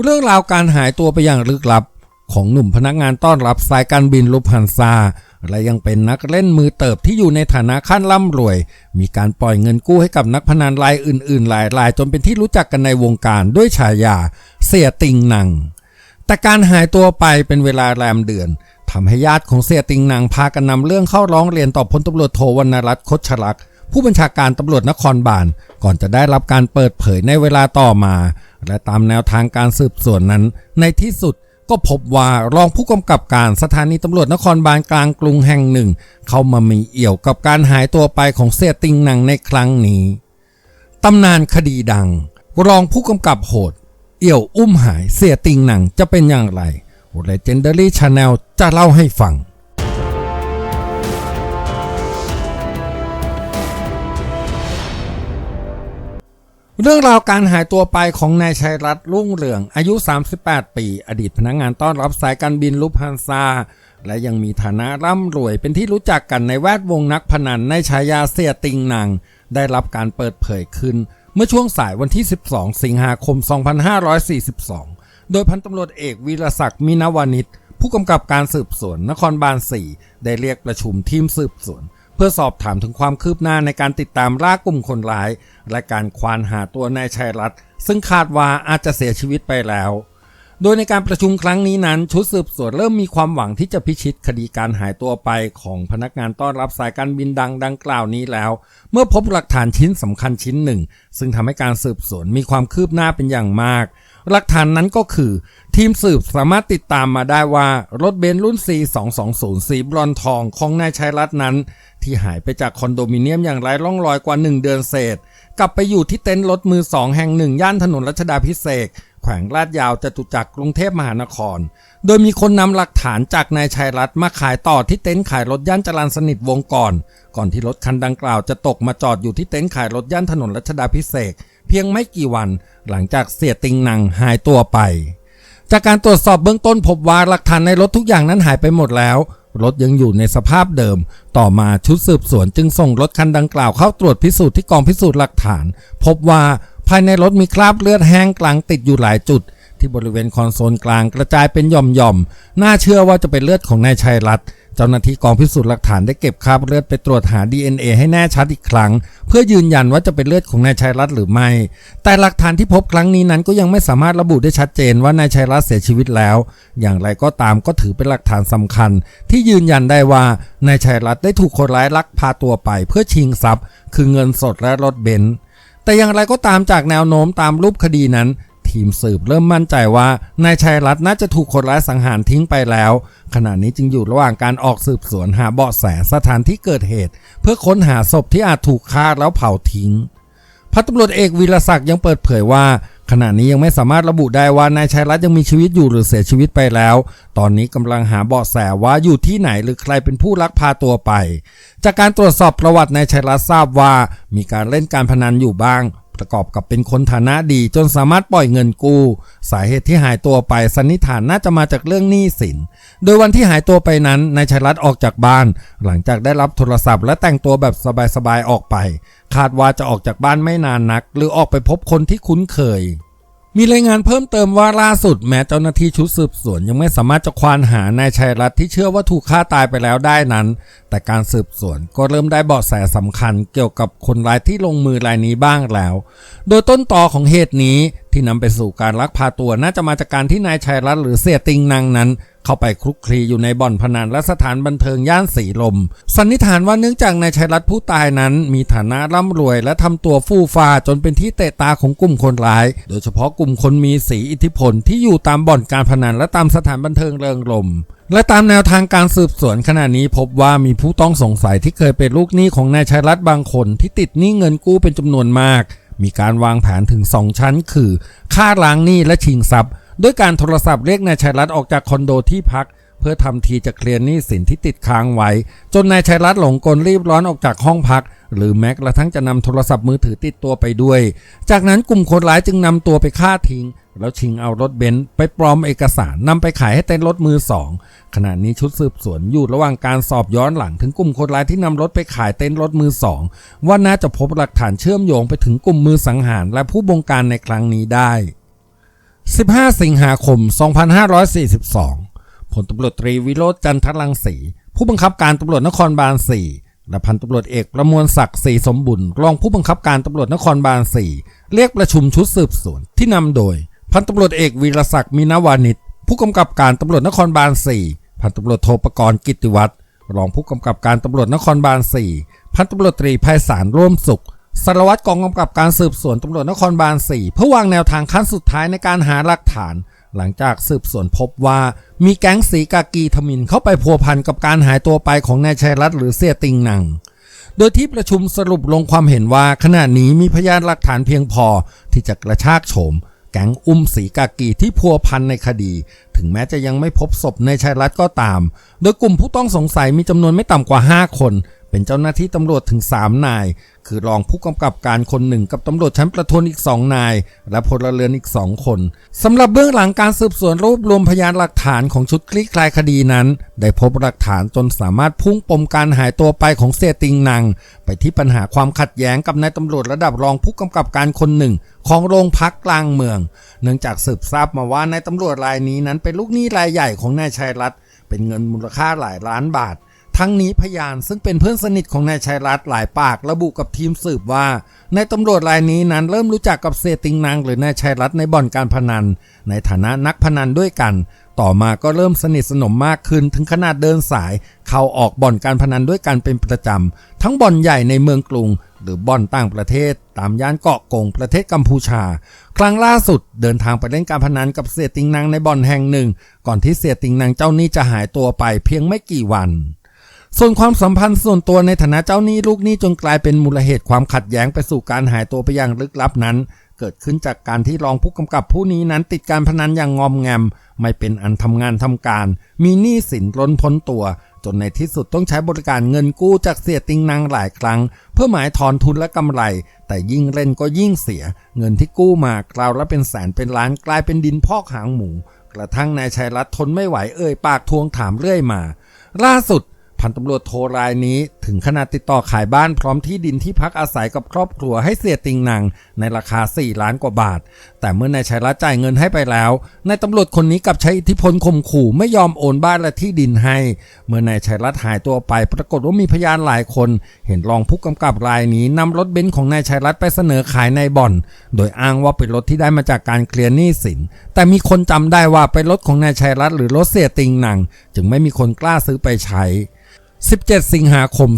เรื่องราวการหายตัวไปอย่างลึกลับ ของหนุ่มพนักงานต้อนรับสายการบินลุฟฮันซาและยังเป็นนักเล่นมือเติบที่อยู่ในฐานะขั้นร่ำรวย มีการปล่อยเงินกู้ให้กับนักพนันรายอื่น ๆ หลายรายจนเป็นที่รู้จักกันในวงการด้วยฉายา เสียติงหนัง แต่การหายตัวไปเป็นเวลาแรมเดือนทำให้ญาติของเสียติงหนังพากันนำเรื่องเข้าร้องเรียนต่อพลตำรวจโทวรรณรัตน์คดชลักษ์ ผู้บัญชาการตำรวจนครบาลก่อนจะได้รับการเปิดเผยในเวลาต่อมา และตามแนวทางการสืบสวนนั้น ในที่สุดก็พบว่ารองผู้กำกับการสถานีตำรวจนครบาลกลางกรุงแห่งหนึ่ง เข้ามามีเอี่ยวกับการหายตัวไปของเสียติงหนังในครั้งนี้ตำนานคดีดัง รองผู้กำกับโหด เอี่ยวอุ้มหายเสียติงหนังจะเป็นอย่างไร Legendary Channel จะเล่าให้ฟัง เรื่องราวการหายตัวไปของนายชัยรัตน์รุ่งเรือง อายุ 38 ปี อดีตพนักงงานต้อนรับสายการบินลุฟฮันซา และยังมีฐานะร่ำรวยเป็นที่รู้จักกันในแวดวงนักพนันในฉายาเสียติงหนังได้รับการเปิดเผยขึ้น เมื่อช่วงสายวันที่ 12 สิงหาคม 2542 โดยพันตำรวจเอกวีรศักดิ์มินวานิชผู้กำกับการสืบสวนนครบาล 4 ได้เรียกประชุมทีมสืบสวน เพื่อสอบถามถึงความคืบหน้าในการติดตามล่ากลุ่มคนร้าย และการควานหาตัวนายชัยรัตน์ซึ่งคาดว่าอาจจะเสียชีวิตไปแล้ว โดยในการประชุมครั้งนี้นั้น ชุดสืบสวนเริ่มมีความหวังที่จะพิชิตคดีการหายตัวไปของพนักงานต้อนรับสายการบินดังดังกล่าวนี้แล้ว เมื่อพบหลักฐานชิ้นสำคัญชิ้นหนึ่ง ซึ่งทำให้การสืบสวนมีความคืบหน้าเป็นอย่างมาก หลักฐานนั้นก็คือ ทีมสืบสามารถติดตามมาได้ว่ารถเบนซ์รุ่น C220 สีบรอนทองของนายชัยรัตน์นั้น ที่หายไปจากคอนโดมิเนียมอย่างไร้ร่องรอยกว่า 1 เดือนเศษ กลับไปอยู่ที่เต็นท์รถมือสองแห่งหนึ่งย่านถนนรัชดาพิเศษแขวงลาดยาวจตุจักรกรุงเทพมหานคร โดยมีคนนำหลักฐานจากนายชัยรัตน์มาขายต่อที่เต็นท์ขายรถย่านจรัญสนิทวงก่อน ก่อนที่รถคันดังกล่าวจะตกมาจอดอยู่ที่เต็นท์ขายรถย่านถนนรัชดาพิเศษ พียงไม่กี่วัน หลังจากเสียติงหนังหายตัวไป จากการตรวจสอบเบื้องต้นพบว่าหลักฐานในรถทุกอย่างนั้นหายไปหมดแล้วรถยังอยู่ในสภาพเดิม ต่อมาชุดสืบสวนจึงส่งรถคันดังกล่าวเข้าตรวจพิสูจน์ที่กองพิสูจน์หลักฐาน พบว่าภายในรถมีคราบเลือดแห้งกลางติดอยู่หลายจุด ที่บริเวณคอนโซลกลางกระจายเป็นหย่อมๆ น่าเชื่อว่าจะเป็นเลือดของนายชัยรัตน์เจ้าหน้าที่กองพิสูจน์หลักฐานได้เก็บคราบเลือดไปตรวจหา DNA ให้แน่ชัดอีกครั้ง เพื่อยืนยันว่าจะเป็นเลือดของนายชัยรัตน์หรือไม่ แต่หลักฐานที่พบครั้งนี้นั้นก็ยังไม่สามารถระบุได้ชัดเจนว่านายชัยรัตน์เสียชีวิตแล้ว อย่างไรก็ตามก็ถือเป็นหลักฐานสำคัญ ที่ยืนยันได้ว่านายชัยรัตน์ได้ถูกคนร้ายลักพาตัวไป เพื่อชิงทรัพย์ คือเงินสดและรถเบนซ์แต่อย่างไรก็ตามจากแนวโน้มตามรูปคดีนั้น ทีมสืบเริ่มมั่นใจว่านายชัยรัตน์น่าจะถูกคนร้ายสังหารทิ้งไปแล้ว ขณะนี้จึงอยู่ระหว่างการออกสืบสวนหาเบาะแสสถานที่เกิดเหตุ เพื่อค้นหาศพที่อาจถูกฆ่าแล้วเผาทิ้งพันตำรวจเอกวีรศักดิ์ยังเปิดเผยว่า ขณะนี้ยังไม่สามารถระบุได้ว่านายชัยรัตน์ยังมีชีวิตอยู่หรือเสียชีวิตไปแล้ว ตอนนี้กำลังหาเบาะแสว่าอยู่ที่ไหนหรือใครเป็นผู้ลักพาตัวไป จากการตรวจสอบประวัตินายชัยรัตน์ทราบว่า มีการเล่นการพนันอยู่บ้าง ประกอบกับเป็นคนฐานะดีจนสามารถปล่อยเงินกู้ สาเหตุที่หายตัวไปสันนิษฐานน่าจะมาจากเรื่องหนี้สิน โดยวันที่หายตัวไปนั้นนายชัยรัตน์ออกจากบ้าน หลังจากได้รับโทรศัพท์และแต่งตัวแบบสบายๆออกไป คาดว่าจะออกจากบ้านไม่นานนัก หรือออกไปพบคนที่คุ้นเคย มีรายงานเพิ่มเติมว่าล่าสุดแม้เจ้าหน้าที่ชุดสืบสวนยังไม่สามารถจะควานหานายชัยรัตน์ที่เชื่อว่าถูกฆ่าตายไปแล้วได้นั้น แต่การสืบสวนก็เริ่มได้เบาะแสสำคัญเกี่ยวกับคนร้ายที่ลงมือรายนี้บ้างแล้ว โดยต้นตอของเหตุนี้ ที่นำไปสู่การลักพาตัวน่าจะมาจากการที่นายชัยรัตน์หรือเสียติงนางนั้น เข้าไปคลุกคลีอยู่ในบ่อนพนันและสถานบันเทิงย่านสีลม สันนิษฐานว่าเนื่องจากนายชัยรัตน์ผู้ตายนั้น มีฐานะร่ำรวย และทำตัวฟู่ฟ้าจนเป็นที่เตะตาของกลุ่มคนร้าย โดยเฉพาะกลุ่มคนมีสีอิทธิพลที่อยู่ตามบ่อนการพนันและตามสถานบันเทิงเริงรมและตามแนวทางการสืบสวนขณะนี้พบว่ามีผู้ต้องสงสัยที่เคยเป็นลูกหนี้ของนายชัยรัตน์บางคนที่ติดหนี้เงินกู้เป็นจำนวนมาก มีการวางแผนถึง 2 ชั้น คือฆ่าล้างหนี้และชิงทรัพย์ ด้วยการโทรศัพท์เรียกนายชัยรัตน์ออกจากคอนโดที่พัก เพื่อทำทีจะเคลียร์หนี้สินที่ติดค้างไว้ จนนายชัยรัตน์หลงกลรีบร้อนออกจากห้องพัก หรือแม้กระทั่งจะนำโทรศัพท์มือถือติดตัวไปด้วย จากนั้นกลุ่มคนร้ายจึงนำตัวไปฆ่าทิ้ง แล้วชิงเอารถเบนซ์ไปปลอมเอกสารนำไปขายให้เต้นรถมือสองขณะนี้ชุดสืบสวนอยู่ระหว่างการสอบย้อนหลังถึงกลุ่มคนร้ายที่นำรถไปขายเต้นรถมือสองว่าน่าจะพบหลักฐานเชื่อมโยงไปถึงกลุ่มมือสังหารและผู้บงการในครั้งนี้ได้15 สิงหาคม 2542 ผลตำรวจตรีวิโรจน์จันทรังสี ผู้บังคับการตำรวจนครบาล4และพันตำรวจเอกประมวลศักดิ์ศรีสมบุญรองผู้บังคับการตำรวจนครบาล4เรียกประชุมชุดสืบสวนที่นำโดย พันตำรวจเอกวีรศักดิ์มินาวานิชผู้กำกับการตำรวจนครบาล4พันตำรวจโทปกรณ์กิติวัฒน์รองผู้กำกับการตำรวจนครบาล4พันตำรวจตรีไพศาลร่วมสุขสารวัตรกองกำกับการสืบสวนตำรวจนครบาล4เพื่อวางแนวทางขั้นสุดท้ายในการหาหลักฐาน หลังจากสืบสวนพบว่ามีแก๊งสีกากีทมินเข้าไปพัวพันกับการหายตัวไปของนายชัยรัตน์หรือเสียติงหนัง โดยที่ประชุมสรุปลงความเห็นว่าขณะนี้มีพยานหลักฐานเพียงพอที่จะกระชากโฉม แก๊งอุ้มสีกากีที่พัวพันในคดี ถึงแม้จะยังไม่พบศพในายชัยรัตน์ก็ตาม โดยกลุ่มผู้ต้องสงสัยมีจำนวนไม่ต่ำกว่า 5 คน เป็นเจ้าหน้าที่ตำรวจถึง 3 นาย คือรองผู้กำกับการคนหนึ่งกับตำรวจชั้นประทวนอีก 2 นาย และพลเรือนอีก 2 คนสำหรับเบื้องหลังการสืบสวนรวบรวมพยานหลักฐานของชุดคลี่คลายคดีนั้น ได้พบหลักฐานจนสามารถพุ่งปมการหายตัวไปของเสติงนัง ไปที่ปัญหาความขัดแย้งกับนายตำรวจระดับรองผู้กำกับการคนหนึ่งของโรงพักกลางเมือง เนื่องจากสืบทราบมาว่านายตำรวจรายนี้นั้นเป็นลูกหนี้รายใหญ่ของนายชัยรัตน์เป็นเงินมูลค่าหลายล้านบาท ทั้งนี้พยานซึ่งเป็นเพื่อนสนิทของนายชัยรัตน์หลายปากระบุกับทีมสืบว่านายตำรวจรายนี้นั้นเริ่มรู้จักกับเสติงนางหรือนายชัยรัตน์ในบ่อนการพนัน ในฐานะนักพนันด้วยกัน ต่อมาก็เริ่มสนิทสนมมากขึ้นถึงขนาดเดินสาย เข้าออกบ่อนการพนันด้วยกันเป็นประจำทั้งบ่อนใหญ่ในเมืองกรุง หรือบ่อนต่างประเทศ ตามย่านเกาะกงประเทศกัมพูชา ครั้งล่าสุดเดินทางไปเล่นการพนันกับเสียติงนางในบ่อนแห่งหนึ่ง ก่อนที่เสียติงนางเจ้านี้จะหายตัวไปเพียงไม่กี่วัน ส่วนความสัมพันธ์ส่วนตัวในฐานะเจ้าหนี้ลูกหนี้จนกลายเป็นมูลเหตุความขัดแย้งไปสู่การหายตัวไปอย่างลึกลับนั้น เกิดขึ้นจากการที่รองผู้กำกับผู้นี้นั้นติดการพนันอย่างงอมแงม ไม่เป็นอันทำงานทำการ มีหนี้สินล้นพ้นตัว จนในที่สุดต้องใช้บริการเงินกู้จากเสียติงนางหลายครั้ง เพื่อหมายถอนทุนและกำไร แต่ยิ่งเล่นก็ยิ่งเสีย เงินที่กู้มากล่าวแล้วเป็นแสนเป็นล้านกลายเป็นดินพอกหางหมู กระทั่งนายชัยรัตน์ทนไม่ไหวเอ่ยปากทวงถามเรื่อยมาล่าสุด พันตำรวจโทรายนี้ถึงขนาดติดต่อขายบ้านพร้อมที่ดินที่พักอาศัยกับครอบครัวให้เสียติงหนางในราคา 4 ล้านกว่าบาท แต่เมื่อนายชัยรัตจ่ายเงินให้ไปแล้วนายตำรวจคนนี้กลับใช้อิทธิพลข่มขู่ไม่ยอมโอนบ้านและที่ดินให้ เมื่อนายชัยรัตหายตัวไป ปรากฏว่ามีพยานหลายคน เห็นรองผู้กำกับรายนี้นำรถเบนซ์ของนายชัยรัตไปเสนอขายในบ่อน โดยอ้างว่าเป็นรถที่ได้มาจากการเคลียร์หนี้สิน แต่มีคนจำได้ว่าเป็นรถของนายชัยรัตหรือรถเสียติงหนัง จึงไม่มีคนกล้าซื้อไปใช้ 17 สิงหาคม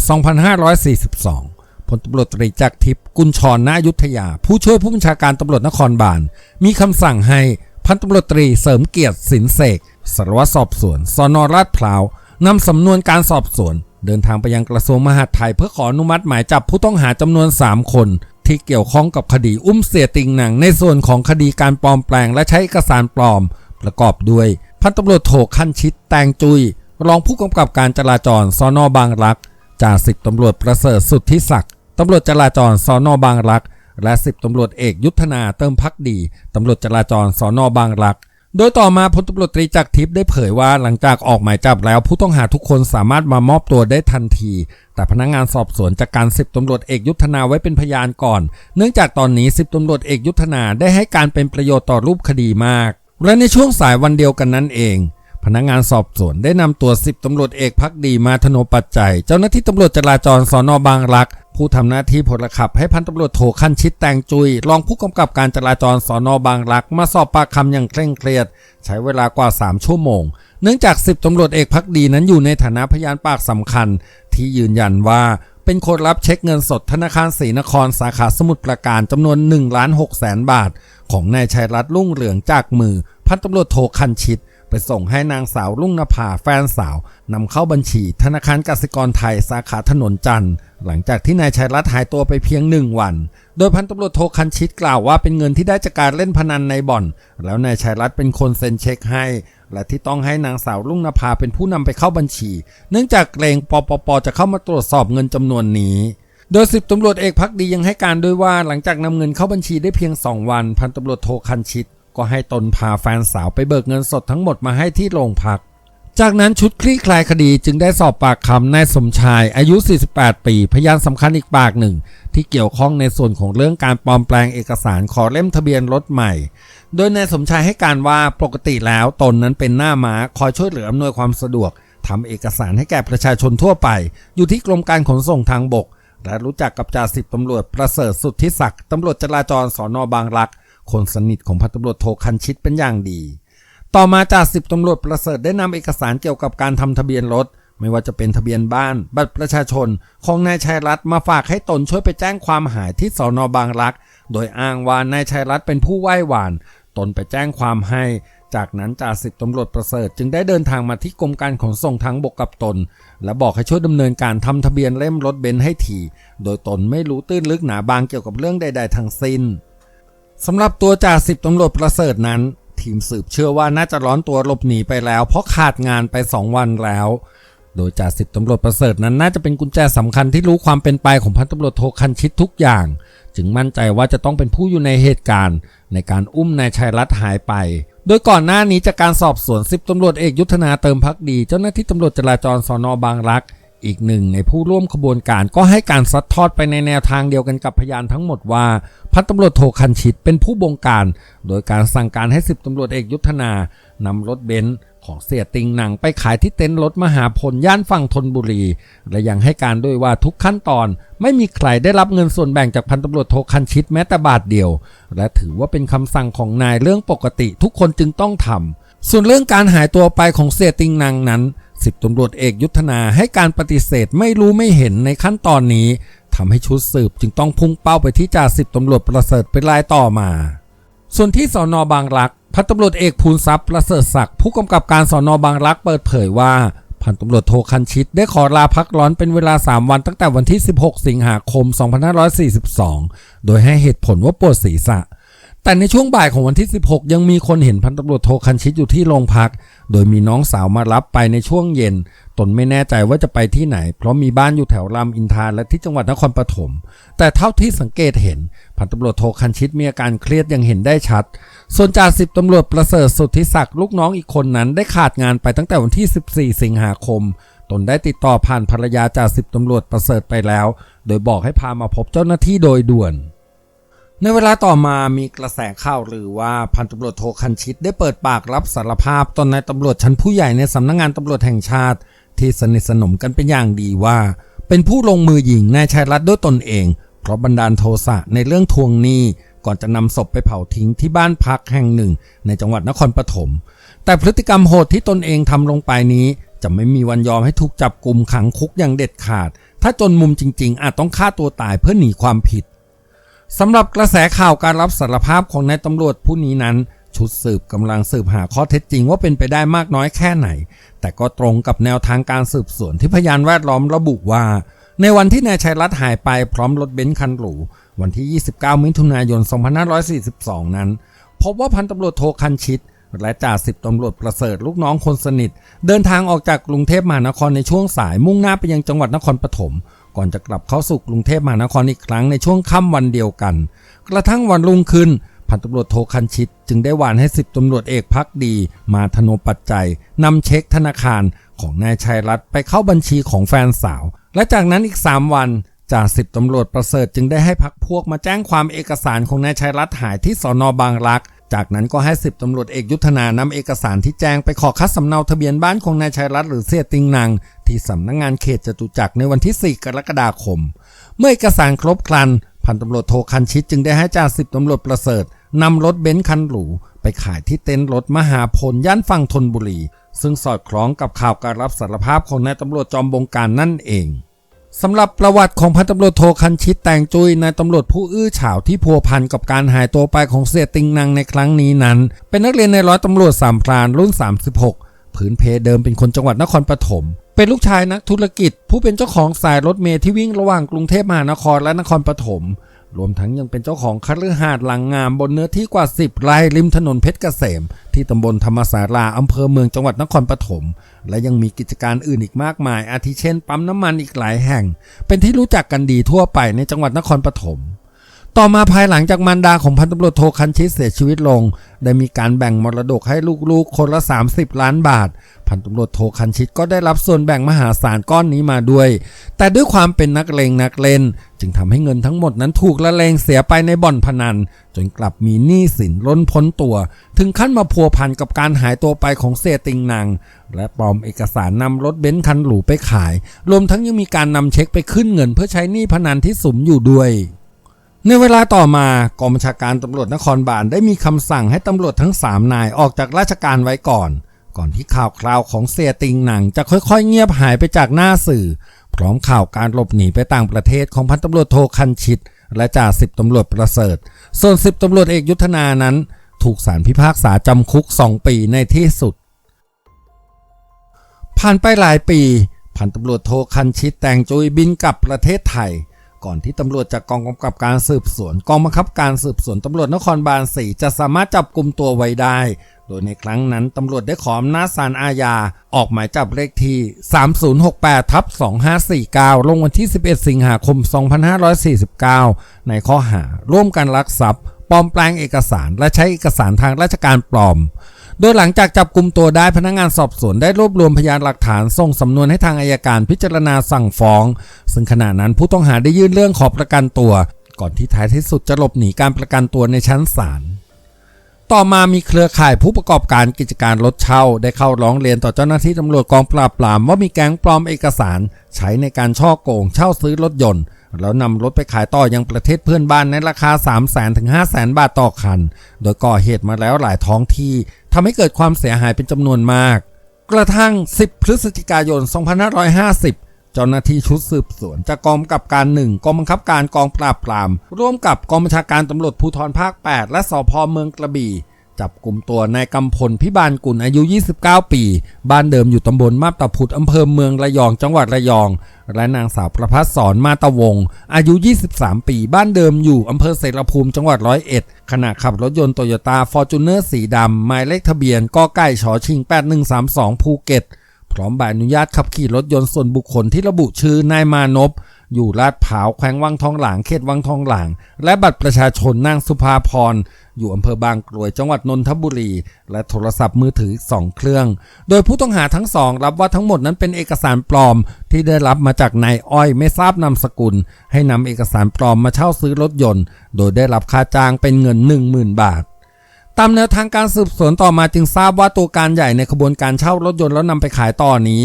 2542 พลตำรวจตรีจักรทิพย์กุลชรณอยุธยา ผู้ช่วยผู้บัญชาการตำรวจนครบาล มีคำสั่งให้พันตำรวจตรีเสริมเกียรติสินเสกสารวัตรสอบสวนสนราชพร้าวนำสำนวนการสอบสวน เดินทางไปยังกระทรวงมหาดไทยเพื่อขออนุมัติหมายจับผู้ต้องหาจำนวน 3 คน ที่เกี่ยวข้องกับคดีอุ้มเสียติงหนัง ในส่วนของคดีการปลอมแปลงและใช้เอกสารปลอม ประกอบด้วย พันตำรวจโทขั้นชิดแตงจุย รองผู้กำกับการจราจรสอนอบางรักจ่าสิบตำรวจประเสริฐสุทธิศักดิ์ตำรวจจราจรสอนอบางรัก และสิบตำรวจเอกยุทธนาเติมพักดีตำรวจจราจรสอนอบางรัก โดยต่อมาพลตำรวจตรีจักรทิพย์ได้เผยว่าหลังจากออกหมายจับแล้วผู้ต้องหาทุกคนสามารถมามอบตัวได้ทันที แต่พนักงานสอบสวนจากการสิบตำรวจเอกยุทธนาไว้เป็นพยานก่อน เนื่องจากตอนนี้สิบตำรวจเอกยุทธนาได้ให้การเป็นประโยชน์ต่อรูปคดีมาก และในช่วงสายวันเดียวกันนั้นเอง พนักงานสอบสวนได้นำตัวสิบตำรวจเอกพักดีมาธนปัจจัย เจ้าหน้าที่ตำรวจจราจรสอนอบางรัก ผู้ทำหน้าที่พลขับให้พันตำรวจโทขั้นชิดแตงจุย รองผู้กำกับการจราจรสอนอบางรัก มาสอบปากคำอย่างเคร่งเครียด ใช้เวลากว่า 3 ชั่วโมง เนื่องจากสิบตำรวจเอกพักดีนั้นอยู่ในฐานะพยานปากสำคัญ ที่ยืนยันว่าเป็นคนรับเช็คเงินสดธนาคารศรีนครสาขาสมุทรปราการจำนวน1ล้าน6แสนบาท ของนายชัยรัตน์รุ่งเรืองจากมือ พันตำรวจโทคันชิด ไปส่งให้นางสาวรุ่งนภาแฟนสาวนำเข้าบัญชีธนาคารกสิกรไทยสาขาถนนจันทร์ หลังจากที่นายชัยรัตน์หายตัวไปเพียงหนึ่งวัน โดยพันตำรวจโทคันชิดกล่าวว่าเป็นเงินที่ได้จากการเล่นพนันในบ่อน แล้วนายชัยรัตน์เป็นคนเซ็นเช็คให้ และที่ต้องให้นางสาวรุ่งนภาเป็นผู้นำไปเข้าบัญชี เนื่องจากเกรงปปปจะเข้ามาตรวจสอบเงินจำนวนนี้โดยสิบตำรวจเอกพักดียังให้การด้วยว่าหลังจากนำเงินเข้าบัญชีได้เพียง 2 วัน พันตำรวจโทคันชิต ก็ให้ตนพาแฟนสาวไปเบิกเงินสดทั้งหมดมาให้ที่โรงพัก จากนั้นชุดคลี่คลายคดีจึงได้สอบปากคำนายสมชายอายุ 48 ปี พยานสำคัญอีกปากหนึ่ง ที่เกี่ยวข้องในส่วนของเรื่องการปลอมแปลงเอกสารขอเล่มทะเบียนรถใหม่ โดยนายสมชายให้การว่าปกติแล้วตนนั้นเป็นหน้าม้าคอยช่วยเหลืออำนวยความสะดวกทำเอกสารให้แก่ประชาชนทั่วไป อยู่ที่กรมการขนส่งทางบก และรู้จักกับจ่าสิบตำรวจประเสริฐสุทธิศักดิ์ตำรวจจราจรสอนอบางรัก คนสนิทของพันตำรวจโทคันชิตเป็นอย่างดี ต่อมาจ่าสิบตำรวจประเสริฐได้นำเอกสารเกี่ยวกับการทำทะเบียนรถ ไม่ว่าจะเป็นทะเบียนบ้าน บัตรประชาชน ของนายชัยรัตน์มาฝากให้ตนช่วยไปแจ้งความหายที่สอนอบางรัก โดยอ้างว่านายชัยรัตน์เป็นผู้ไหว้หวาน ตนไปแจ้งความให้ จากนั้นจ่าสิบตำรวจประเสริฐจึงได้เดินทางมาที่กรมการขนส่งทางบกกับตน และบอกให้ช่วยดำเนินการทำทะเบียนเล่มรถเบนซ์ให้ทีโดยตนไม่รู้ตื้นลึกหนาบางเกี่ยวกับเรื่องใด ๆ ทั้งสิ้น สำหรับตัวจ่าสิบตำรวจประเสริฐนั้น ทีมสืบเชื่อว่าน่าจะร้อนตัวหลบหนีไปแล้ว เพราะขาดงานไปสองวันแล้ว โดยจ่าสิบตำรวจประเสริฐนั้นน่าจะเป็นกุญแจสำคัญที่รู้ความเป็นไปของพันตำรวจโทคันชิตทุกอย่าง จึงมั่นใจว่าจะต้องเป็นผู้อยู่ในเหตุการณ์ ในการอุ้มนายชัยรัตน์หายไป โดยก่อนหน้านี้จากการสอบสวนสิบตำรวจเอกยุทธนาเติมพักดี เจ้าหน้าที่ตำรวจจราจรสอนอบางรักอีกหนึ่งในผู้ร่วมขบวนการก็ให้การซัดทอดไปในแนวทางเดียวกันกับพยานทั้งหมดว่า พันตำรวจโทคันชิตเป็นผู้บงการ โดยการสั่งการให้สิบตำรวจเอกยุทธนานำรถเบนซ์ของเสียติงหนังไปขายที่เต็นท์รถมหาพลย่านฝั่งธนบุรี และยังให้การด้วยว่าทุกขั้นตอนไม่มีใครได้รับเงินส่วนแบ่งจากพันตำรวจโทคันชิตแม้แต่บาทเดียว และถือว่าเป็นคำสั่งของนายเรื่องปกติทุกคนจึงต้องทำส่วนเรื่องการหายตัวไปของเสียติงหนังนั้นสิบตำรวจเอกยุทธนาให้การปฏิเสธไม่รู้ไม่เห็นในขั้นตอนนี้ ทำให้ชุดสืบจึงต้องพุ่งเป้าไปที่จ่าสิบตำรวจประเสริฐเป็นรายต่อมา ส่วนที่สอนอบางรักพันตำรวจเอกภูนทรัพย์ประเสริฐศักดิ์ผู้กำกับการสอนอบางรักเปิดเผยว่าพันตำรวจโทคันชิตได้ขอลาพักร้อนเป็นเวลา 3 วันตั้งแต่วันที่ 16 สิงหาคม 2542 โดยให้เหตุผลว่าปวดศีรษะ แต่ในช่วงบ่ายของวันที่ 16 ยังมีคนเห็นพันตำรวจโทคันชิตอยู่ที่โรงพัก โดยมีน้องสาวมารับไปในช่วงเย็น ตนไม่แน่ใจว่าจะไปที่ไหน เพราะมีบ้านอยู่แถวรามอินทราและที่จังหวัดนครปฐม แต่เท่าที่สังเกตเห็น พันตำรวจโทคันชิตมีอาการเครียดยังเห็นได้ชัด ส่วนจ่าสิบตำรวจประเสริฐสุทธิศักดิ์ลูกน้องอีกคนนั้นได้ขาดงานไปตั้งแต่วันที่ 14 สิงหาคม ตนได้ติดต่อผ่านภรรยาจ่าสิบตำรวจประเสริฐไปแล้ว โดยบอกให้พามาพบเจ้าหน้าที่โดยด่วน ในเวลาต่อมามีกระแสข่าวหรือว่าพันตำรวจโทคันชิตได้เปิดปากรับสารภาพตอนนายตำรวจชั้นผู้ใหญ่ในสำนักงงานตำรวจแห่งชาติ ที่สนิทสนมกันเป็นอย่างดีว่า เป็นผู้ลงมือยิงนายชัยรัตด้วยตนเอง เพราะบันดาลโทสะในเรื่องทวงหนี้ก่อนจะนำศพไปเผาทิ้งที่บ้านพักแห่งหนึ่ง ในจังหวัดนครปฐมแต่พฤติกรรมโหดที่ตนเองทำลงไปนี้ จะไม่มีวันยอมให้ถูกจับกลุ่มขังคุกอย่างเด็ดขาด ถ้าจนมุมจริง ๆ อาจต้องฆ่าตัวตายเพื่อหนีความผิด สำหรับกระแสข่าวการรับสารภาพของนายตำรวจผู้นี้นั้น ชุดสืบกำลังสืบหาข้อเท็จจริงว่าเป็นไปได้มากน้อยแค่ไหน แต่ก็ตรงกับแนวทางการสืบสวนที่พยานแวดล้อมระบุว่า ในวันที่นายชัยรัตน์หายไปพร้อมรถเบนซ์คันหรูวันที่ 29 มิถุนายน 2542 นั้น พบว่าพันตำรวจโทคันชิต และจ่าสิบตำรวจประเสริฐลูกน้องคนสนิท เดินทางออกจากกรุงเทพมหานครในช่วงสายมุ่งหน้าไปยังจังหวัดนครปฐม ก่อนจะกลับเข้าสู่กรุงเทพมหานครอีกครั้งในช่วงค่ำวันเดียวกัน กระทั่งวันรุ่งขึ้นพันตำรวจโทคันชิต จึงได้หวานให้สิบตำรวจเอกพักดี มาธนปัจจัยนำเช็คธนาคารของนายชัยรัตน์ไปเข้าบัญชีของแฟนสาว และจากนั้นอีก 3 วันจ่าสิบตำรวจประเสริฐจึงได้ให้พักพวกมาแจ้งความเอกสารของนายชัยรัตน์หายที่สอนอบางรัก จากนั้นก็ให้สิบตำรวจเอกยุทธนานำเอกสารที่แจ้งไปขอคัดสำเนาทะเบียนบ้านของนายชัยรัตน์หรือเสียติงนางที่สำนักงงานเขตจตุจักรในวันที่ 4 กรกฎาคม เมื่อเอกสารครบครัน พันตำรวจโทคันชิตจึงได้ให้จ่าสิบตำรวจประเสริฐนำรถเบนซ์คันหรูไปขายที่เต็นท์รถมหาพลย่านฝั่งธนบุรี ซึ่งสอดคล้องกับข่าวการรับสารภาพของนายตำรวจจอมบงการนั่นเอง สำหรับประวัติของพันตำรวจโทคันชิตแตงจุยนายตำรวจผู้อื้อฉาวที่พัวพันกับการหายตัวไปของเสียติงนางในครั้งนี้นั้น เป็นนักเรียนในร้อยตำรวจสามพรานรุ่น 36 ผืนเพเดิมเป็นคนจังหวัดนครปฐมเป็นลูกชายนักธุรกิจ ผู้เป็นเจ้าของสายรถเมล์ที่วิ่งระหว่างกรุงเทพมหานครและนครปฐมรวมทั้งยังเป็นเจ้าของคฤหาสน์หลังงามบนเนื้อที่กว่า 10 ไร่ริมถนนเพชรเกษม ที่ตำบลธรรมศาลาอำเภอเมืองจังหวัดนครปฐม และยังมีกิจการอื่นอีกมากมาย อาทิเช่น ปั๊มน้ำมันอีกหลายแห่ง เป็นที่รู้จักกันดีทั่วไปในจังหวัดนครปฐม ต่อมาภายหลังจากมารดาของพันตำรวจโทคันชิตเสียชีวิตลง ได้มีการแบ่งมรดกให้ลูกๆ คนละ 30 ล้านบาท พันตำรวจโทคันชิตก็ได้รับส่วนแบ่งมหาศาลก้อนนี้มาด้วย แต่ด้วยความเป็นนักเลงนักเล่น จึงทำให้เงินทั้งหมดนั้นถูกละเลงเสียไปในบ่อนพนัน จนกลับมีหนี้สินล้นพ้นตัว ถึงขั้นมาพัวพันกับการหายตัวไปของเสียติงนางและปลอมเอกสารนำรถเบนซ์คันหรูไปขาย รวมทั้งยังมีการนำเช็คไปขึ้นเงินเพื่อใช้หนี้พนันที่สุมอยู่ด้วย ในเวลาต่อมากองบัญชาการตำรวจนครบาลได้มีคำสั่งให้ตำรวจทั้ง 3 นายออกจากราชการไว้ก่อน ก่อนที่ข่าวคราวของเสียติงหนังจะค่อยๆ เงียบหายไปจากหน้าสื่อ พร้อมข่าวการหลบหนีไปต่างประเทศของพันตำรวจโทคันชิต และจ่าสิบตำรวจประเสริฐ ส่วนสิบตำรวจเอกยุทธนานั้น ถูกศาลพิพากษาจำคุก 2 ปีในที่สุด ผ่านไปหลายปี พันตำรวจโทคันชิตแต่งจุยบินกลับประเทศไทย ก่อนที่ตำรวจจากกองกำกับการสืบสวน กองบังคับการสืบสวนตำรวจนครบาลสี่จะสามารถจับกลุ่มตัวไว้ได้ โดยในครั้งนั้นตำรวจได้ขออำนาจศาลอาญา ออกหมายจับเลขที่ 3068ทับ2549 ลงวันที่ 11 สิงหาคม 2549 ในข้อหาร่วมกันลักทรัพย์ปลอมแปลงเอกสารและใช้เอกสารทางราชการปลอม โดยหลังจากจับกลุ่มตัวได้พนักงานสอบสวนได้รวบรวมพยานหลักฐานส่งสำนวนให้ทางอายการพิจารณาสั่งฟ้อง ซึ่งขณะนั้นผู้ต้องหาได้ยื่นเรื่องขอประกันตัว ก่อนที่ท้ายที่สุดจะหลบหนีการประกันตัวในชั้นศาลต่อมามีเครือข่ายผู้ประกอบการกิจการรถเช่า ได้เข้าร้องเรียนต่อเจ้าหน้าที่ตำรวจกองปราบปรามว่ามีแก๊งปลอมเอกสาร ใช้ในการช่อโกงเช่าซื้อรถยนต์ แล้วนำรถไปขายต่อยังประเทศเพื่อนบ้านในราคา 3 0 0 0 0 0 ถึง5 0 0 0 0 0 บาทต่อคัน โดยก่อเหตุมาแล้วหลายท้องที่ทำให้เกิดความเสียหายเป็นจำนวนมาก กระทั่ง 10 พฤศจิกายน 2550 เจ้าหน้าที่ชุดสืบสวนจากกองกำกับการหนึ่งกองบังคับการกองปราบปราม ร่วมกับกองบัญชาการตำรวจภูธรภาค 8 และสพเมืองกระบี่ จับกลุ่มตัวนายกำพลพิบาลกุลอายุ 29 ปี บ้านเดิมอยู่ตำบลมาบตาพุธอำเภอเมืองระยองจังหวัดระยอง และนางสาวประภัสสอนมาตะวง อายุ 23 ปี บ้านเดิมอยู่อำเภอเสรภูมิจังหวัดร้อยเอ็ดขณะขับรถยนต์โตโยต้าฟอร์จูเนอร์สีดำหมายเลขทะเบียนกไก่ชอชิง 8132 ภูเก็ต พร้อมใบอนุญาตขับขี่รถยนต์ส่วนบุคคลที่ระบุชื่อนายมานพอยู่ลาดพร้าวแขวงวังทองหลางเขตวังทองหลาง และบัตรประชาชนนางสุภาพร อยู่อำเภอบางกรวยจังหวัดนนทบุรี และโทรศัพท์มือถืออีกสองเครื่อง โดยผู้ต้องหาทั้งสองรับว่าทั้งหมดนั้นเป็นเอกสารปลอม ที่ได้รับมาจากนายอ้อยไม่ทราบนามสกุล ให้นำเอกสารปลอมมาเช่าซื้อรถยนต์ โดยได้รับค่าจ้างเป็นเงิน 10,000 บาทตามแนวทางการสืบสวนต่อมาจึงทราบว่าตัวการใหญ่ในขบวนการเช่ารถยนต์แล้วนำไปขายต่อนี้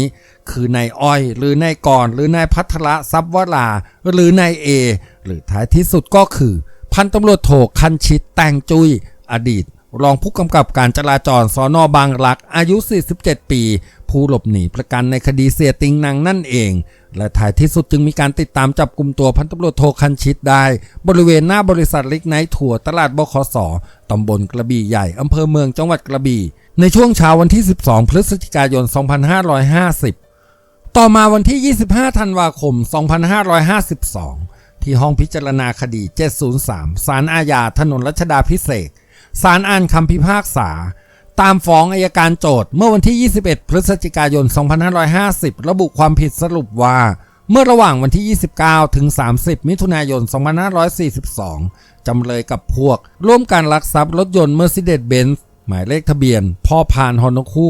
คือนายอ้อย หรือนายกรหรือนายพัทระทรัพย์วราหรือนายเอ หรือท้ายที่สุดก็คือ พันตำรวจโทคันชิตแตงจุย อดีต รองผู้กำกับการจราจรสอนอบางรัก อายุ 47 ปี ผู้หลบหนีประกันในคดีเสียติงนางนั่นเอง และท้ายที่สุดจึงมีการติดตามจับกลุ่มตัวพันตำรวจโทคันชิตได้ บริเวณหน้าบริษัทล็กไนท์ถั่วตลาดบขสตำบลกระบี่ใหญ่อำเภอเมืองจังหวัดกระบี่ในช่วงเช้าวันที่ 12 พฤศจิกายน 2550 ต่อมาวันที่ 25 ธันวาคม 2552 ที่ห้องพิจารณาคดี 703 ศาลอาญาถนนรัชดาพิเศษ ศาลอ่านคำพิพากษา ตามฟ้องอายการโจทย์ เมื่อวันที่ 21 พฤศจิกายน 2550 ระบุความผิดสรุปว่า เมื่อระหว่างวันที่ 29 ถึง 30 มิถุนายน 2542 จำเลยกับพวก ร่วมการลักทรัพย์รถยนต์ Mercedes-Benz หมายเลขทะเบียนพ่อพานฮอนคู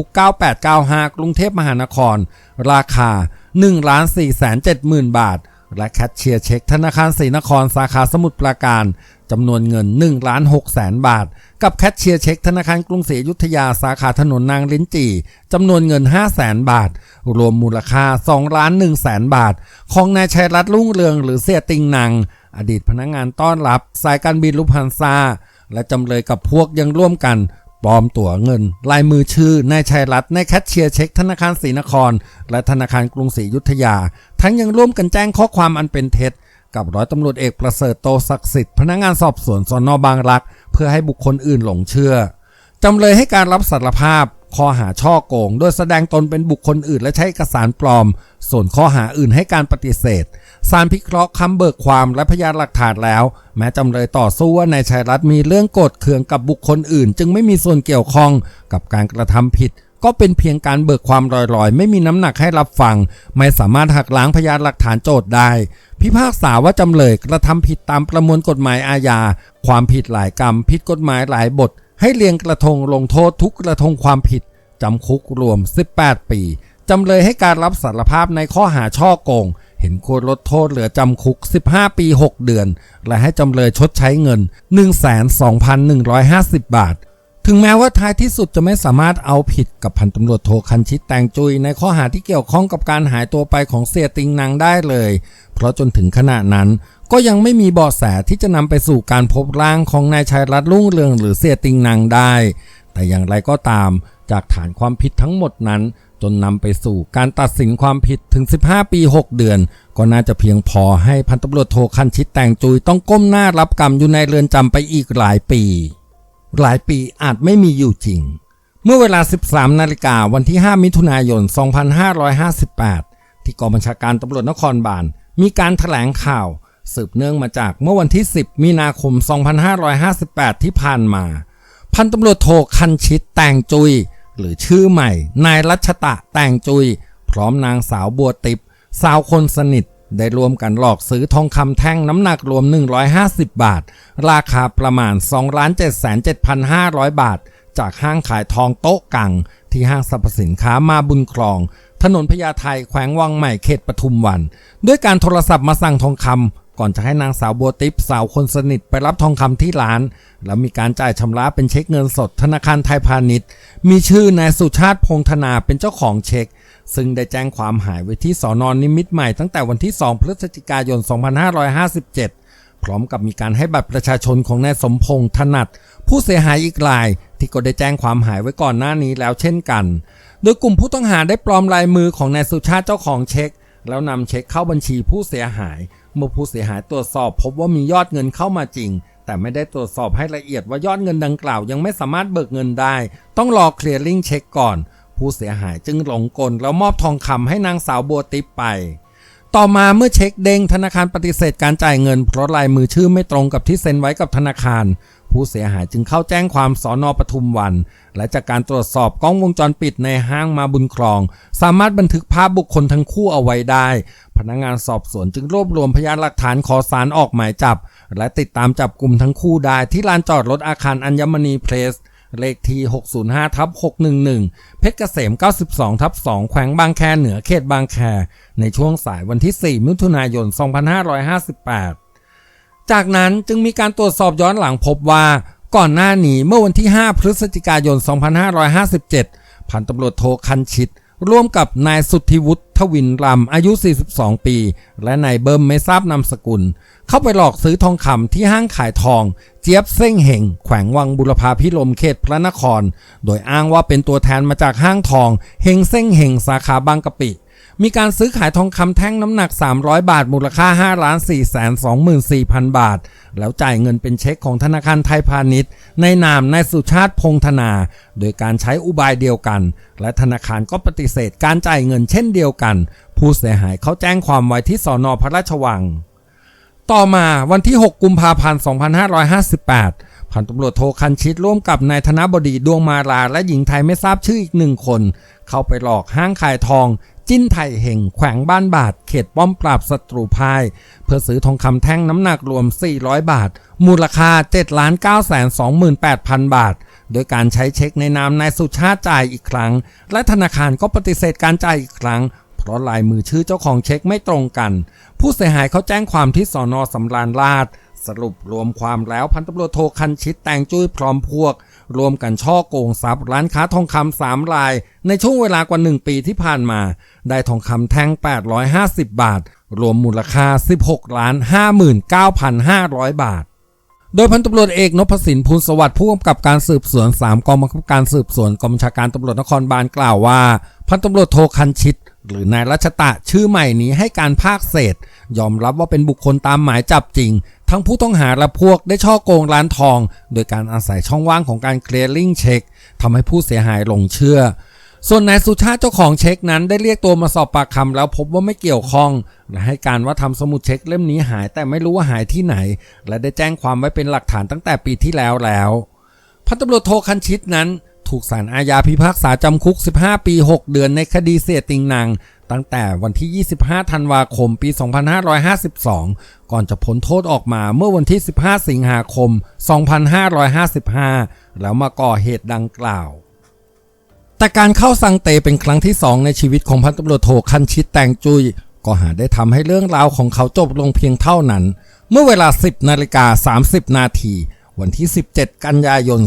9895 กรุงเทพมหานคร ราคา 1 4 7 0 0 0 0 บาท และแคชเชียร์เช็คธนาคารศรีนครสาขาสมุทรปราการจำนวนเงิน1ล้าน6แสนบาท กับแคชเชียร์เช็คธนาคารกรุงศรีอยุธยาสาขาถนนนางลิ้นจี่จำนวนเงิน5แสนบาท รวมมูลค่า2ล้าน1แสนบาท ของนายชัยรัตน์รุ่งเรืองหรือเสียติงนางอดีตพนักงานต้อนรับ สายการบินลุพันซาและจำเลยกับพวกยังร่วมกัน ปลอมตั๋วเงิน ลายมือชื่อนายชัยรัตน์ในแคชเชียร์เช็คธนาคารศรีนคร และธนาคารกรุงศรีอยุธยา ทั้งยังร่วมกันแจ้งข้อความอันเป็นเท็จ กับร้อยตำรวจเอกประเสริฐโตศักดิ์สิทธิ์พนักงานสอบสวนสนบางรัก เพื่อให้บุคคลอื่นหลงเชื่อจำเลยให้การรับสารภาพ ข้อหาช่อโกง โดยแสดงตนเป็นบุคคลอื่นและใช้เอกสารปลอม ส่วนข้อหาอื่นให้การปฏิเสธ สารพิเคราะห์คำเบิกความและพยานหลักฐานแล้ว แม้จำเลยต่อสู้ว่านายชัยรัตน์มีเรื่องโกรธเคืองกับบุคคลอื่น จึงไม่มีส่วนเกี่ยวข้องกับการกระทำผิด ก็เป็นเพียงการเบิกความลอยๆ ไม่มีน้ำหนักให้รับฟัง ไม่สามารถหักล้างพยานหลักฐานโจทย์ได้ พิพากษาว่าจำเลยกระทำผิดตามประมวลกฎหมายอาญา ความผิดหลายกรรม ผิดกฎหมายหลายบท ให้เรียงกระทงลงโทษทุกกระทงความผิดจำคุกรวม 18 ปีจำเลยให้การรับสารภาพในข้อหาช่อโกง เห็นควรลดโทษเหลือจำคุก 15 ปี 6 เดือน และให้จำเลยชดใช้เงิน 1,2150 บาท ถึงแม้ว่าท้ายที่สุดจะไม่สามารถเอาผิดกับพันตำรวจโทคันชิตแตงจุย ในข้อหาที่เกี่ยวข้องกับการหายตัวไปของเสียติงนางได้เลย เพราะจนถึงขณะนั้นก็ยังไม่มีเบาะแสที่จะนำไปสู่การพบร่างของนายชัยรัตน์รุ่งเรืองหรือเสียติงนางได้ แต่อย่างไรก็ตาม จากฐานความผิดทั้งหมดนั้น จนนำไปสู่การตัดสินความผิดถึง 15 ปี 6 เดือน ก็น่าจะเพียงพอให้พันตำรวจโทคันชิตแตงจุยต้องก้มหน้ารับกรรมอยู่ในเรือนจำไปอีกหลายปี หลายปีอาจไม่มีอยู่จริง เมื่อเวลา 13 นาฬิกาวันที่ 5 มิถุนายน 2558 ที่กองบัญชาการตำรวจนครบาลมีการถแถลงข่าว สืบเนื่องมาจากเมื่อวันที่ 10 มีนาคม 2558 ที่ผ่านมา พันตำรวจโทคันชิตแตงจุย หรือชื่อใหม่ นายรัชตะแตงจุย พร้อมนางสาวบัวติบสาวคนสนิทได้รวมกันหลอกซื้อทองคำแท่งน้ำหนักรวม 150 บาท ราคาประมาณ 2,77,500 บาท จากห้างขายทองโต๊ะกัง ที่ห้างสรรพสินค้ามาบุญครอง ถนนพญาไทแขวงวังใหม่เขตปทุมวัน ด้วยการโทรศัพท์มาสั่งทองคำ ก่อนจะให้นางสาวบัวติบสาวคนสนิทไปรับทองคำที่ร้าน แล้วมีการจ่ายชำระเป็นเช็คเงินสดธนาคารไทยพาณิชย์ มีชื่อนายสุชาติพงธนาเป็นเจ้าของเช็ค ซึ่งได้แจ้งความหายไว้ที่สอนอนนิมิตใหม่ตั้งแต่วันที่ 2 พฤศจิกายน 2557 พร้อมกับมีการให้บัตรประชาชนของนายสมพงษ์ถนัด ผู้เสียหายอีกราย ที่ก็ได้แจ้งความหายไว้ก่อนหน้านี้แล้วเช่นกัน โดยกลุ่มผู้ต้องหาได้ปลอมลายมือของนายสุชาติเจ้าของเช็ค แล้วนำเช็คเข้าบัญชีผู้เสียหาย เมื่อผู้เสียหายตรวจสอบพบว่ามียอดเงินเข้ามาจริง แต่ไม่ได้ตรวจสอบให้ละเอียดว่ายอดเงินดังกล่าวยังไม่สามารถเบิกเงินได้ ต้องรอเคลียร์ลิงเช็คก่อน ผู้เสียหายจึงหลงกลแล้วมอบทองคำให้นางสาวบัวติปไป ต่อมาเมื่อเช็คเด้งธนาคารปฏิเสธการจ่ายเงิน เพราะลายมือชื่อไม่ตรงกับที่เซ็นไว้กับธนาคาร ผู้เสียหายจึงเข้าแจ้งความสอนอปทุมวัน และจากการตรวจสอบกล้องวงจรปิดในห้างมาบุญครอง สามารถบันทึกภาพบุคคลทั้งคู่เอาไว้ได้ พนักงานสอบสวนจึงรวบรวมพยานหลักฐานขอสารออกหมายจับ และติดตามจับกลุ่มทั้งคู่ได้ที่ลานจอดรถอาคารอัญมณีเพรสเลขที่ 605ทับ611 เพชรเกษม 92ทับ2แขวงบางแคเหนือเขตบางแค ในช่วงสายวันที่ 4 มิถุนายน 2558 จากนั้นจึงมีการตรวจสอบย้อนหลังพบว่า ก่อนหน้านี้เมื่อวันที่ 5 พฤศจิกายน 2557 พันตำรวจโทคันชิต ร่วมกับนายสุทธิวุฒิทวินรำอายุ 42 ปี และนายเบิ้มไม่ทราบนามสกุล เข้าไปหลอกซื้อทองคำที่ห้างขายทอง เจี๊ยบเส้งเหงแขวงวังบุรพาพิรมเขตพระนคร โดยอ้างว่าเป็นตัวแทนมาจากห้างทองเฮงเส้งเหงสาขาบางกะปิ มีการซื้อขายทองคำแท่งน้ำหนัก 300 บาท มูลค่า5ล้าน4แสน24,000 บาท แล้วจ่ายเงินเป็นเช็คของธนาคารไทยพาณิชย์ ในนามนายสุชาติพงธนา โดยการใช้อุบายเดียวกัน และธนาคารก็ปฏิเสธการจ่ายเงินเช่นเดียวกัน ผู้เสียหายเขาแจ้งความไว้ที่สอนอพระราชวัง ต่อมาวันที่ 6 กุมภาพันธ์ 2558พันตำรวจโทคันชิตร่วมกับนายธนบดีดวงมาลาและหญิงไทยไม่ทราบชื่ออีกหนึ่งคน เข้าไปหลอกห้างขายทอง จิ้นไทยเห่งแขวงบ้านบาท เขตป้อมปราบศัตรูพ่าย เพื่อซื้อทองคำแท่งน้ำหนักรวม 400 บาท มูลค่า 7 9 2 8 0 0 0 บาท โดยการใช้เช็คในนามนายสุชาติจ่ายอีกครั้ง และธนาคารก็ปฏิเสธการจ่ายอีกครั้งเพราะลายมือชื่อเจ้าของเช็คไม่ตรงกัน ผู้เสียหายเขาแจ้งความที่สอนอสำราญราชสรุปรวมความแล้วพันตำรวจโทคันชิตแตงจุ้ยพร้อมพวก รวมกันช่อโกงทรัพย์ร้านค้าทองคำสามราย ในช่วงเวลากว่า 1 ปีที่ผ่านมา ได้ทองคำแท่ง 850 บาท รวมมูลค่า 16ล้าน59,500 บาทโดยพันตำรวจเอกนพสินพูลสวัสดิ์ผู้กำกับการสืบสวน 3 กองบังคับการสืบสวนกองบัญชาการตำรวจนครบาลกล่าวว่า พันตำรวจโทคันชิต หรือนายรัชตะชื่อใหม่นี้ให้การภาคเศษ ยอมรับว่าเป็นบุคคลตามหมายจับจริง ทั้งผู้ต้องหาและพวกได้ช่อโกงร้านทอง โดยการอาศัยช่องว่างของการเคลียร์ลิงเช็คทำให้ผู้เสียหายหลงเชื่อ ส่วนนายสุชาติเจ้าของเช็คนั้นได้เรียกตัวมาสอบปากคำแล้วพบว่าไม่เกี่ยวข้องและให้การว่าทำสมุดเช็คเล่มนี้หายแต่ไม่รู้ว่าหายที่ไหน และได้แจ้งความไว้เป็นหลักฐานตั้งแต่ปีที่แล้วแล้วพันตำรวจโทคันชิตนั้นถูกศาลอาญาพิพากษาจำคุก 15 ปี 6 เดือนในคดีเสียติงนาง ตั้งแต่วันที่ 25 ธันวาคม ปี 2552 ก่อนจะพ้นโทษออกมาเมื่อวันที่ 15 สิงหาคม 2555 แล้วมาก่อเหตุดังกล่าว แต่การเข้าสังเตเป็นครั้งที่สองในชีวิตของพันตำรวจโทคันชิตแตงจุย ก็หาได้ทำให้เรื่องราวของเขาจบลงเพียงเท่านั้น เมื่อเวลา 10 นาฬิกา 30 นาที วันที่ 17 กันยายน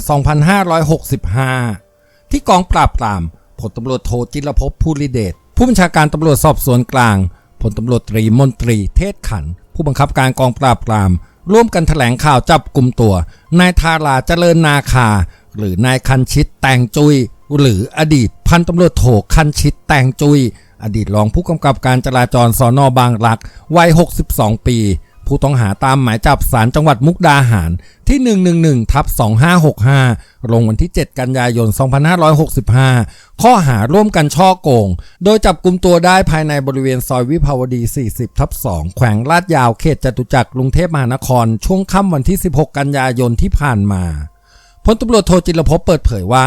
2565 ที่กองปราบปรามพลตำรวจโทจิรภพภูริเดช ผู้บัญชาการตำรวจสอบสวนกลางพลตำรวจตรีมนตรี เทศขันธ์ผู้บังคับการกองปราบปราม ร่วมกันแถลงข่าวจับกลุ่มตัว นายทาราเจริญนาคา หรือนายคันชิตแตงจุย หรืออดีตพันตำรวจโถคันชิตแตงจุย อดีตรองผู้กำกับการจราจรสอนอบางรัก วัย 62 ปี ผู้ต้องหาตามหมายจับสารจังหวัดมุกดาหารที่ 111ทับ2565 ลงวันที่ 7 กันยายน 2565 ข้อหาร่วมกันช่อโกง โดยจับกลุ่มตัวได้ภายในบริเวณซอยวิภาวดี 40ทับ2แขวงลาดยาวเขตจตุจักรกรุงเทพมหานคร ช่วงค่ำวันที่ 16 กันยายนที่ผ่านมาพลตำรวจโทจิรภพเปิดเผยว่า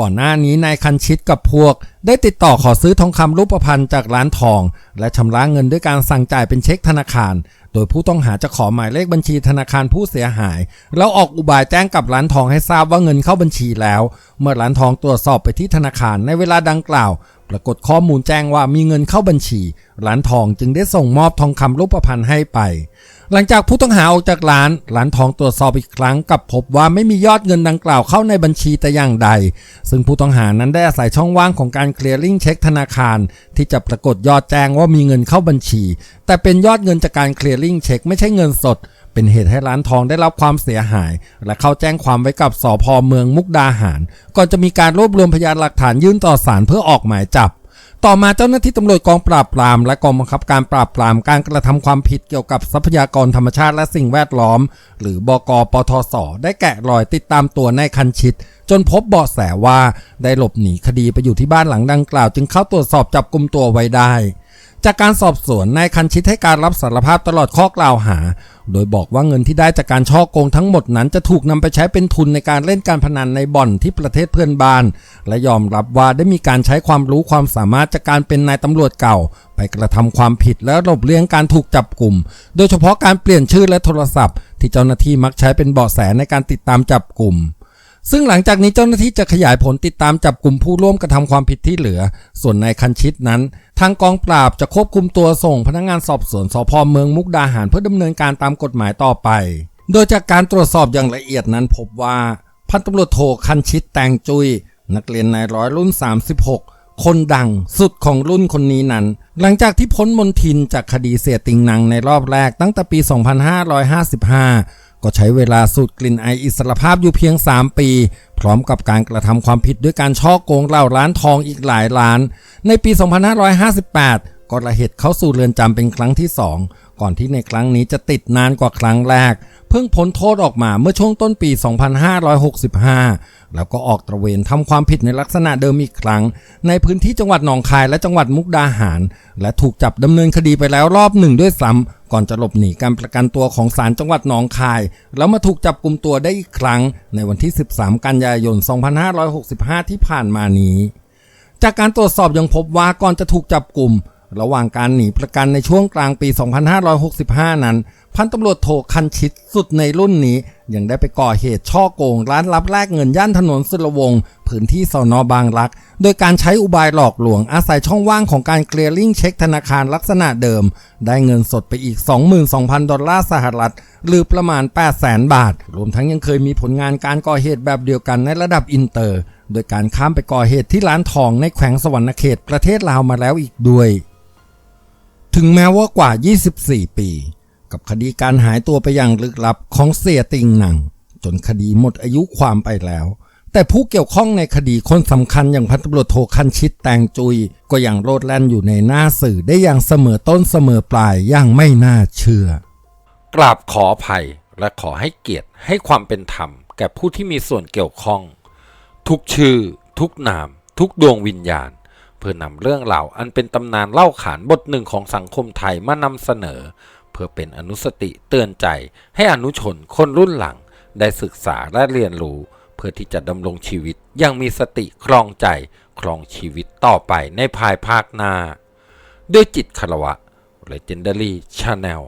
ก่อนหน้านี้นายคันชิตกับพวก ได้ติดต่อขอซื้อทองคำรูปพรรณจากร้านทอง และชำระเงินด้วยการสั่งจ่ายเป็นเช็คธนาคาร โดยผู้ต้องหาจะขอหมายเลขบัญชีธนาคารผู้เสียหาย แล้วออกอุบายแจ้งกับร้านทองให้ทราบว่าเงินเข้าบัญชีแล้ว เมื่อร้านทองตรวจสอบไปที่ธนาคารในเวลาดังกล่าว ปรากฏข้อมูลแจ้งว่ามีเงินเข้าบัญชี ร้านทองจึงได้ส่งมอบทองคำรูปพรรณให้ไป หลังจากผู้ต้องหาออกจากร้าน ร้านทองตรวจสอบอีกครั้งกับพบว่าไม่มียอดเงินดังกล่าวเข้าในบัญชีแต่อย่างใด ซึ่งผู้ต้องหานั้นได้อาศัยช่องว่างของการเคลียร์ลิงเช็คธนาคาร ที่จะปรากฏยอดแจ้งว่ามีเงินเข้าบัญชี แต่เป็นยอดเงินจากการเคลียร์ลิงเช็คไม่ใช่เงินสด เป็นเหตุให้ร้านทองได้รับความเสียหาย และเข้าแจ้งความไว้กับสพเมืองมุกดาหาร ก่อนจะมีการรวบรวมพยานหลักฐานยื่นต่อศาลเพื่อออกหมายจับ ต่อมาเจ้าหน้าที่ตำรวจกองปราบปราม และกองบังคับการปราบปรามการกระทำความผิดเกี่ยวกับทรัพยากรธรรมชาติและสิ่งแวดล้อม หรือบกปทศได้แกะรอยติดตามตัวนายคันชิต จนพบเบาะแสว่าได้หลบหนีคดีไปอยู่ที่บ้านหลังดังกล่าว จึงเข้าตรวจสอบจับกลุ่มตัวไว้ได้ จากการสอบสวนนายคันชิตให้การรับสารภาพตลอดข้อกล่าวหา โดยบอกว่าเงินที่ได้จากการช่อโกงทั้งหมดนั้นจะถูกนำไปใช้เป็นทุนในการเล่นการพนันในบ่อนที่ประเทศเพื่อนบ้าน และยอมรับว่าได้มีการใช้ความรู้ความสามารถจากการเป็นนายตำรวจเก่า ไปกระทำความผิดและหลบเลี่ยงการถูกจับกลุ่ม โดยเฉพาะการเปลี่ยนชื่อและโทรศัพท์ ที่เจ้าหน้าที่มักใช้เป็นเบาะแสในการติดตามจับกลุ่ม ซึ่งหลังจากนี้เจ้าหน้าที่จะขยายผลติดตามจับกลุ่มผู้ร่วมกระทำความผิดที่เหลือ ส่วนนายคันชิตนั้น ทางกองปราบจะควบคุมตัวส่งพนักงานสอบสวนสพเมืองมุกดาหารเพื่อดำเนินการตามกฎหมายต่อไป โดยจากการตรวจสอบอย่างละเอียดนั้นพบว่าพันตำรวจโทคันชิตแตงจุย นักเรียนนายร้อยรุ่น 36 คนดังสุดของรุ่นคนนี้นั้น หลังจากที่พ้นมนทินจากคดีเสียติงนังในรอบแรกตั้งแต่ปี 2555 ก็ใช้เวลาสูดกลิ่นไออิสรภาพอยู่เพียง 3 ปี พร้อมกับการกระทำความผิดด้วยการช่อโกงเหล่าร้านทองอีกหลายล้าน ในปี 2558 ก็ระเหตุเข้าสู่เรือนจำเป็นครั้งที่ 2 ก่อนที่ในครั้งนี้จะติดนานกว่าครั้งแรก เพิ่งพ้นโทษออกมาเมื่อช่วงต้นปี 2565 แล้วก็ออกตระเวนทำความผิดในลักษณะเดิมอีกครั้ง ในพื้นที่จังหวัดหนองคายและจังหวัดมุกดาหาร และถูกจับดำเนินคดีไปแล้วรอบหนึ่งด้วยซ้ำ ก่อนจะหลบหนีการประกันตัวของศาลจังหวัดหนองคาย แล้วมาถูกจับกลุ่มตัวได้อีกครั้ง ในวันที่ 13 กันยายน 2565 ที่ผ่านมานี้ จากการตรวจสอบยังพบว่าก่อนจะถูกจับกลุ่ม ระหว่างการหนีประกันในช่วงกลางปี 2565 นั้น พันตำรวจโทคันชิตสุดในรุ่นนี้ ยังได้ไปก่อเหตุช่อโกง ร้านรับแลกเงินย่านถนนสุรวงศ์พื้นที่สอนอบางรัก โดยการใช้อุบายหลอกลวงอาศัยช่องว่างของการเคลียร์ลิงเช็คธนาคารลักษณะเดิม ได้เงินสดไปอีก 22,000 ดอลลาร์สหรัฐ หรือประมาณ 800,000บาท รวมทั้งยังเคยมีผลงานการก่อเหตุแบบเดียวกันในระดับอินเตอร์ โดยการข้ามไปก่อเหตุที่ร้านทองในแขวงสวรรณเขตประเทศลาวมาแล้วอีกด้วย ถึงแม้ว่ากว่า 24 ปี กับคดีการหายตัวไปอย่างลึกลับของเสียติงหนัง จนคดีหมดอายุความไปแล้ว แต่ผู้เกี่ยวข้องในคดีคนสำคัญอย่างพันตำรวจโทคันชิตแตงจุย ก็ยังโลดแล่นอยู่ในหน้าสื่อได้อย่างเสมอต้นเสมอปลายอย่างไม่น่าเชื่อกราบขออภัยและขอให้เกียรติให้ความเป็นธรรม แก่ผู้ที่มีส่วนเกี่ยวข้อง ทุกชื่อ ทุกนาม ทุกดวงวิญญาณ เพื่อนำเรื่องราวอันเป็นตำนานเล่าขานบทหนึ่งของสังคมไทยมานำเสนอ พื่อเป็นอนุสติเตือนใจให้อนุชนคนรุ่นหลัง ได้ศึกษาและเรียนรู้ เพื่อที่จะดำรงชีวิตอยังมีสติครองใจครองชีวิตต่อไปในภายภาคหน้า ด้วยจิตคารวะ Legendary Channel